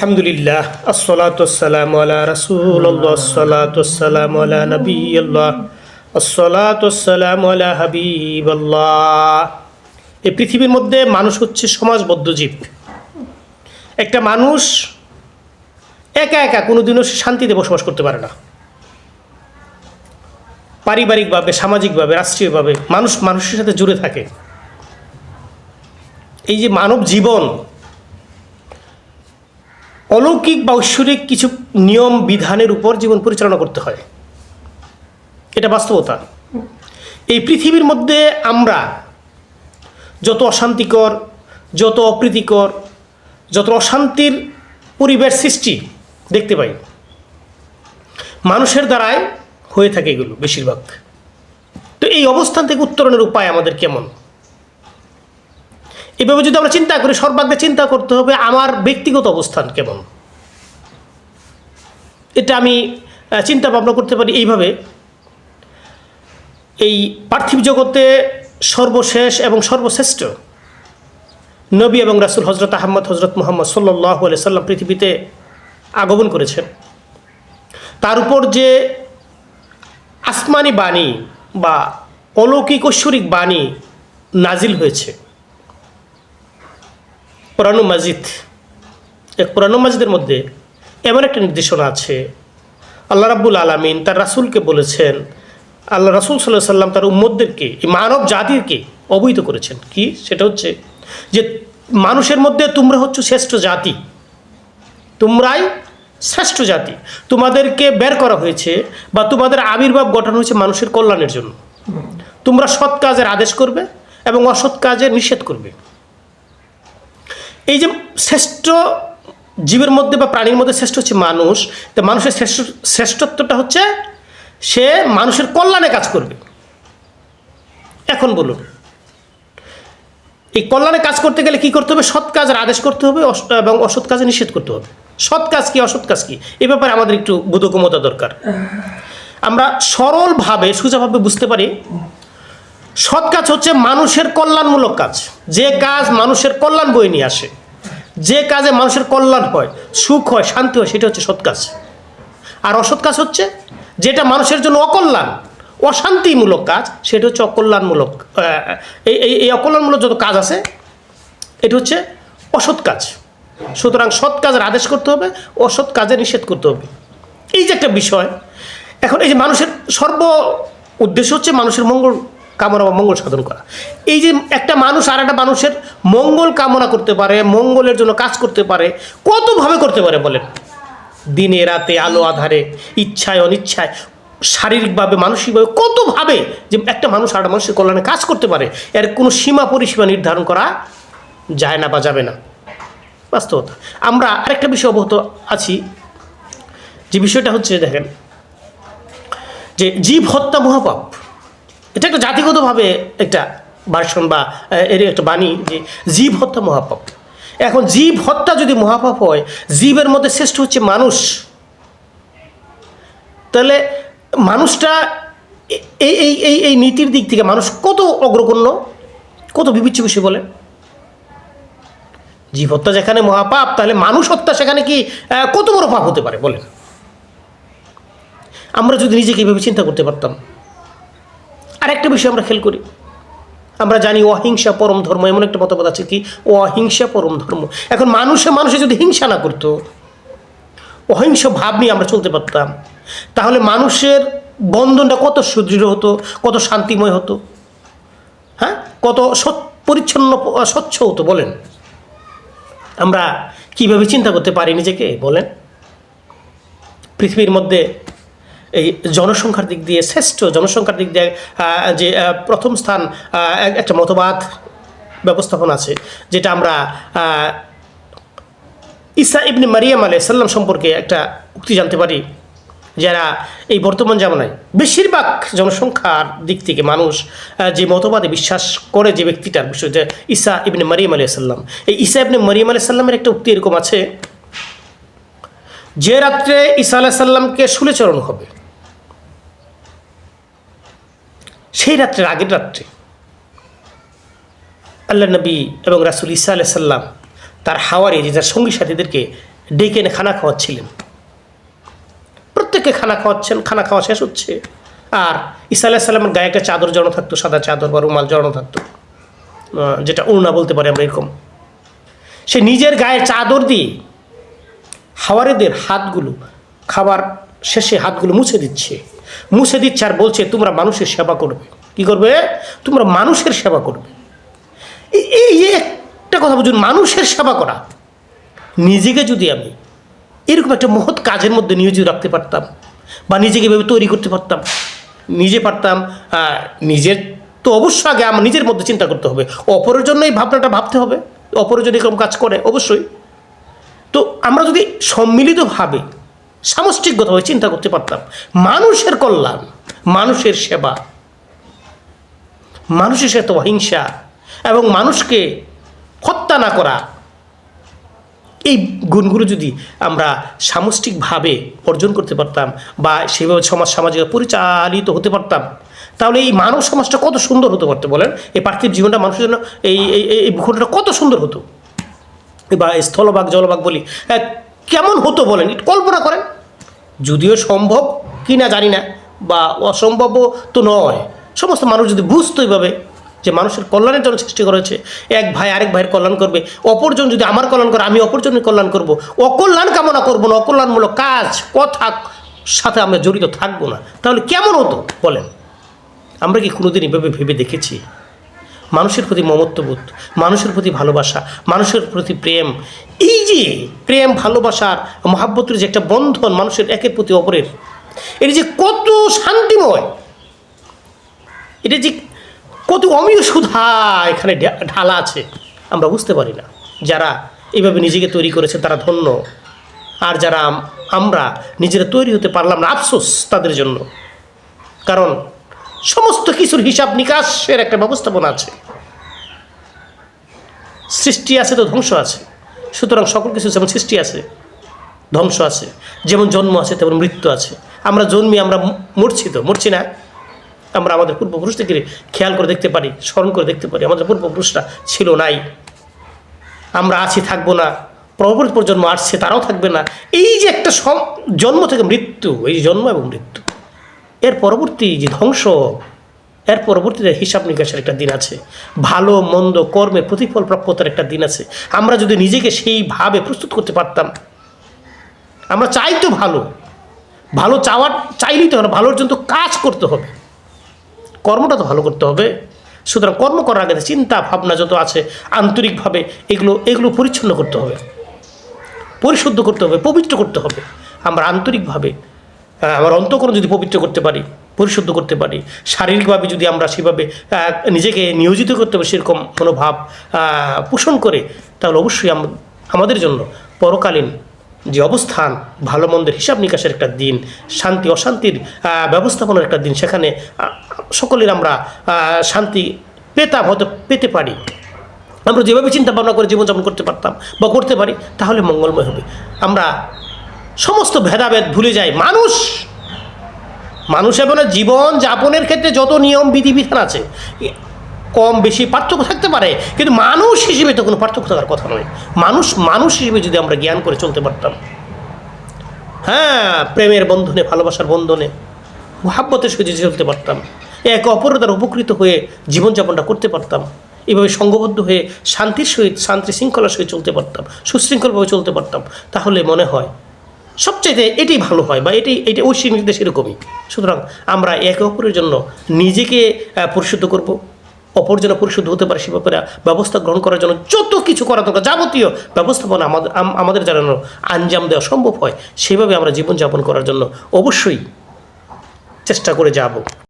আলহামদুলিল্লাহ আসসালাতাম আলা রাসুল্লাহ আসসালাতাম আলা নবী আল্লাহ আসসালাতাম আলা হাবিবাল্লাহ। এই পৃথিবীর মধ্যে মানুষ হচ্ছে সমাজবদ্ধ জীব। একটা মানুষ একা একা কোনোদিনও শান্তিতে বসবাস করতে পারে না। পারিবারিকভাবে, সামাজিকভাবে, রাষ্ট্রীয়ভাবে মানুষ মানুষের সাথে জুড়ে থাকে। এই যে মানব জীবন অলৌকিক বা ঐশ্বরিক কিছু নিয়ম, বিধানের উপর জীবন পরিচালনা করতে হয়। এটা বাস্তবতা। এই পৃথিবীর মধ্যে আমরা যত অশান্তিকর, যত অপ্রীতিকর, যত অশান্তির পরিবেশ সৃষ্টি দেখতে পাই, মানুষের দ্বারাই হয়ে থাকে এগুলো বেশিরভাগ। তো এই অবস্থান থেকে উত্তরণের উপায় আমাদের কেমন? এভাবে যদি আমরা চিন্তা করি, সর্বাগ্রে চিন্তা করতে হবে আমার ব্যক্তিগত অবস্থান কেমন। এটা আমি চিন্তা ভাবনা করতে পারি এইভাবে। এই পার্থিব জগতে সর্বশেষ এবং সর্বশ্রেষ্ঠ নবী এবং রাসুল হজরত আহমদ হজরত মোহাম্মদ সাল্লাহ সাল্লাম পৃথিবীতে আগমন করেছেন। তার উপর যে আসমানি বাণী বা অলৌকিক ঐশ্বরিক বাণী নাজিল হয়েছে কোরআন মাজিদ। এক কোরআন মাজিদের মধ্যে এমন একটা নির্দেশনা আছে। আল্লাহ রাব্বুল আলমিন তার রাসূলকে বলেছেন, আল্লাহ রাসূল সাল্লাহ সাল্লাম তার উম্মদদেরকে মানব জাতিকে অবহিত করেছেন। কি? সেটা হচ্ছে যে মানুষের মধ্যে তোমরা হচ্ছে শ্রেষ্ঠ জাতি। তোমরাই শ্রেষ্ঠ জাতি। তোমাদেরকে বের করা হয়েছে বা তোমাদের আবির্ভাব গঠন হয়েছে মানুষের কল্যাণের জন্য। তোমরা সৎ কাজের আদেশ করবে এবং অসৎ কাজের নিষেধ করবে। এই যে শ্রেষ্ঠ জীবের মধ্যে বা প্রাণীর মধ্যে শ্রেষ্ঠ হচ্ছে মানুষ, তো মানুষের শ্রেষ্ঠ, শ্রেষ্ঠত্বটা হচ্ছে সে মানুষের কল্যাণে কাজ করবে। এখন বলুন, এই কল্যাণে কাজ করতে গেলে কি করতে হবে? সৎ কাজের আদেশ করতে হবে এবং অসৎ কাজে নিষেধ করতে হবে। সৎ কাজ কি, অসৎ কাজ কি? এ ব্যাপারে আমাদের একটু বোধগম্যতা দরকার। আমরা সরলভাবে, সোজাভাবে বুঝতে পারি, সৎ কাজ হচ্ছে মানুষের কল্যাণমূলক কাজ। যে কাজ মানুষের কল্যাণ বয়ে নিয়ে আসে। যে কাজে মানুষের কল্যাণ হয়, সুখ হয়, শান্তি হয়, সেটা হচ্ছে সৎ কাজ। আর অসৎ কাজ হচ্ছে যেটা মানুষের জন্য অকল্যাণ, অশান্তিমূলক কাজ, সেটা হচ্ছে অকল্যাণমূলক এই এই অকল্যাণমূলক যত কাজ আছে, এটা হচ্ছে অসৎ কাজ। সুতরাং সৎ কাজের আদেশ করতে হবে, অসৎ কাজে নিষেধ করতে হবে। এই যে একটা বিষয়, এখন এই যে মানুষের সর্ব উদ্দেশ্য হচ্ছে মানুষের মঙ্গল কামনা বা মঙ্গল সাধন করা। এই যে একটা মানুষ আর একটা মানুষের মঙ্গল কামনা করতে পারে, মঙ্গলের জন্য কাজ করতে পারে কতভাবে করতে পারে বলেন? দিনে, রাতে, আলো, আধারে, ইচ্ছায়, অনিচ্ছায়, শারীরিকভাবে, মানসিকভাবে কতভাবে যে একটা মানুষ আর মানুষের কল্যাণে কাজ করতে পারে, এর কোনো সীমা পরিসীমা নির্ধারণ করা যায় না বা যাবে না। বাস্তবতা। আমরা আরেকটা বিষয় অবগত আছি, যে বিষয়টা হচ্ছে দেখেন, যে জীব হত্যা মহাপাপ। এটা একটা জাতিগতভাবে একটা ভার্সন বা এর একটা বাণী যে জীব হত্যা মহাপাপ। এখন জীব হত্যা যদি মহাপাপ হয়, জীবের মধ্যে শ্রেষ্ঠ হচ্ছে মানুষ। তাহলে মানুষটা এই এই এই এই নীতির দিক থেকে মানুষ কত অগ্রগণ্য, কত বিবিচ্ছ বিষয় বলে? জীব হত্যা যেখানে মহাপাপ, তাহলে মানুষ হত্যা সেখানে কি কত বড় পাপ হতে পারে বলেন আমরা যদি নিজেকে এইভাবে চিন্তা করতে পারতাম বিষয় আমরা খেয়াল করি। আমরা জানি অহিংসা পরম ধর্ম, এমন একটা মতবাদ আছে কি? অহিংসা পরম ধর্ম। এখন মানুষে মানুষে যদি হিংসা না করতো, অহিংস ভাব নিয়ে আমরা চলতে পারতাম। তাহলে মানুষের বন্ধনটা কত সুদৃঢ় হতো, কত শান্তিময় হতো। হ্যাঁ? কত পরিচ্ছন্ন, স্বচ্ছ হতো, বলেন। আমরা কীভাবে চিন্তা করতে পারি নিজেকে? বলেন। পৃথিবীর মধ্যে এই জনসংখ্যার দিক দিয়ে, শ্রেষ্ঠ জনসংখ্যার দিক দিয়ে যে প্রথম স্থান একটা মতবাদ ব্যবস্থাপনা আছে, যেটা আমরা ঈসা ইবনে মারিয়াম আলাই সাল্লাম সম্পর্কে একটা উক্তি জানতে পারি, যারা এই বর্তমান জামানায় বেশিরভাগ জনসংখ্যার দিক থেকে মানুষ যে মতবাদে বিশ্বাস করে যে ব্যক্তিটার বিষয়, যে ঈসা ইবনে মারিয়াম আলাই সাল্লাম এই ঈসা ইবনে মারিয়াম আলাই সাল্লামের একটা উক্তি এরকম আছে, যে রাত্রে ঈসা আলাহ সাল্লামকে শুলে চরণ হবে। সেই রাত্রের আগের রাত্রে আল্লাহ নবী এবং রাসুল ঈসা আলাহ সাল্লাম তার হাওয়ারে যে যার সঙ্গী সাথীদেরকে ডেকে এনে খানা খাওয়াচ্ছিলেন। প্রত্যেককে খানা খাওয়াচ্ছেন, খানা খাওয়া শেষ হচ্ছে। আর ঈসা আলাহ সাল্লামের গায়ে একটা চাদর জড়ানো থাকতো, সাদা চাদর বা রুমাল জড়ানো থাকতো যেটা উড়না বলতে পারি আমরা এরকম। সে নিজের গায়ে চাদর দিয়ে হাওয়ারেদের হাতগুলো খাবার শেষে হাতগুলো মুছে দিচ্ছে। মুছে দিচ্ছে আর বলছে, তোমরা মানুষের সেবা করবে। কি করবে? তোমরা মানুষের সেবা করবে। এই একটা কথা বুঝুন, মানুষের সেবা করা। নিজেকে যদি আমি এরকম একটা মহৎ কাজের মধ্যে নিয়োজিত রাখতে পারতাম বা নিজেকে এভাবে তৈরি করতে পারতাম, নিজে পারতাম নিজের তো অবশ্যই আগে আমার নিজের মধ্যে চিন্তা করতে হবে। অপরের জন্য এই ভাবনাটা ভাবতে হবে। অপরের যদি এরকম কাজ করে, অবশ্যই। তো আমরা যদি সম্মিলিতভাবে সামষ্টিকগতভাবে চিন্তা করতে পারতাম। মানুষের কল্যাণ, মানুষের সেবা, মানুষের সাথে অহিংসা এবং মানুষকে হত্যা না করা, এই গুণগুলো যদি আমরা সামষ্টিকভাবে অর্জন করতে পারতাম বা সেভাবে সমাজ সামাজিক পরিচালিত হতে পারতাম, তাহলে এই মানব সমাজটা কত সুন্দর হতে পারতো বলেন? এই পার্থিব জীবনটা মানুষের জন্য এই এই ভূখণ্ডটা কত সুন্দর হতো। বা স্থলভাগ, জলভাগ বলি কেমন হতো বলেন? একটু কল্পনা করেন। যদিও সম্ভব, কি না জানি না, বা অসম্ভব তো নয়। সমস্ত মানুষ যদি বুঝতো এইভাবে যে মানুষের কল্যাণের জন্য সৃষ্টি করেছে এক ভাই আরেক ভাইয়ের কল্যাণ করবে, অপরজন যদি আমার কল্যাণ করে, আমি অপরজনের কল্যাণ করব, অকল্যাণ কামনা করব না, অকল্যাণমূলক কাজ, কথা সাথে আমরা জড়িত থাকব না, তাহলে কেমন হতো বলেন? আমরা কি কোনোদিন এভাবে ভেবে দেখেছি? মানুষের প্রতি মমত্ববোধ, মানুষের প্রতি ভালোবাসা, মানুষের প্রতি প্রেম। এই যে প্রেম ভালোবাসার মহাব্বতের যে একটা বন্ধন মানুষের একের প্রতি অপরের, এটা যে কত শান্তিময়, এটা যে কত অমীয় সুধা এখানে ঢালা আছে, আমরা বুঝতে পারি না। যারা এইভাবে নিজেকে তৈরি করেছে, তারা ধন্য। আর যারা আমরা নিজেরা তৈরি হতে পারলাম না, আফসোস তাদের জন্য। কারণ সমস্ত কিছুর হিসাব নিকাশের একটা ব্যবস্থাপনা আছে। সৃষ্টি আছে তো ধ্বংস আছে। সুতরাং সকল কিছু যেমন সৃষ্টি আছে, ধ্বংস আছে। যেমন জন্ম আছে, তেমন মৃত্যু আছে। আমরা জন্মি, আমরা মরছি তো, মরছি না। আমরা আমাদের পূর্বপুরুষদেরকে খেয়াল করে দেখতে পারি, স্মরণ করে দেখতে পারি। আমাদের পূর্বপুরুষরা ছিল নাই। আমরা আছি, থাকব না। পরবর্তী প্রজন্ম আসছে, তারাও থাকবে না। এই যে একটা জন্ম থেকে মৃত্যু, এই জন্ম এবং মৃত্যু। এর পরবর্তী যে ধ্বংস, এর পরবর্তীতে হিসাব নিকাশের একটা দিন আছে, ভালো, মন্দ, কর্মে প্রতিফল প্রাপ্যতার একটা দিন আছে। আমরা যদি নিজেকে সেইভাবে প্রস্তুত করতে পারতাম, আমরা চাই তো ভালো। ভালো চাওয়ার, চাইলেই তো ভালোর জন্য কাজ করতে হবে। কর্মটা তো ভালো করতে হবে। সুতরাং কর্ম করার আগে চিন্তা, ভাবনা যত আছে, আন্তরিকভাবে এগুলো এগুলো পরিচ্ছন্ন করতে হবে। পরিশুদ্ধ করতে হবে, পবিত্র করতে হবে। আমরা আন্তরিকভাবে আমার অন্তকরণ যদি পবিত্র করতে পারি পরিশুদ্ধ করতে পারি শারীরিকভাবে যদি আমরা সেভাবে নিজেকে নিয়োজিত করতে পারি সেরকম মনোভাব আহ, পোষণ করে তাহলে অবশ্যই আমাদের জন্য পরকালীন যে অবস্থান ভালো মন্দের হিসাব নিকাশের একটা দিন শান্তি অশান্তির ব্যবস্থাপনার একটা দিন সেখানে সকলের আমরা শান্তি পেতাম হয়তো পেতে পারি। আমরা যেভাবে চিন্তা ভাবনা করে জীবনযাপন করতে পারতাম বা করতে পারি তাহলে মঙ্গলময় হবে। আমরা সমস্ত ভেদাভেদ ভুলে যায়। মানুষ মানুষ এবং জীবন যাপনের ক্ষেত্রে যত নিয়ম বিধিবিধান আছে কম, বেশি পার্থক্য থাকতে পারে। কিন্তু মানুষ হিসেবে তো কোনো পার্থক্য থাকার কথা নয়। মানুষ মানুষ হিসেবে যদি আমরা জ্ঞান করে চলতে পারতাম হ্যাঁ প্রেমের বন্ধনে, ভালোবাসার বন্ধনে, মহাব্বতের সহিত যদি চলতে পারতাম, এক অপরের দ্বারা উপকৃত হয়ে জীবনযাপনটা করতে পারতাম, এভাবে সঙ্গবদ্ধ হয়ে শান্তির সহিত, শান্তি শৃঙ্খলার সহিত চলতে পারতাম, সুশৃঙ্খলভাবে চলতে পারতাম, তাহলে মনে হয় সবচাইতে এটি ভালো হয় বা এটি এটি ঐশ্বিক নির্দেশ এরকমই। সুতরাং আমরা একে অপরের জন্য নিজেকে পরিশুদ্ধ করব, অপর যেন পরিশুদ্ধ হতে পারে সে ব্যাপারে ব্যবস্থা গ্রহণ করার জন্য যত কিছু করা দরকার, যাবতীয় ব্যবস্থাপনা আমাদের আমাদের যেন আঞ্জাম দেওয়া সম্ভব হয়, সেভাবে আমরা জীবনযাপন করার জন্য অবশ্যই চেষ্টা করে যাব।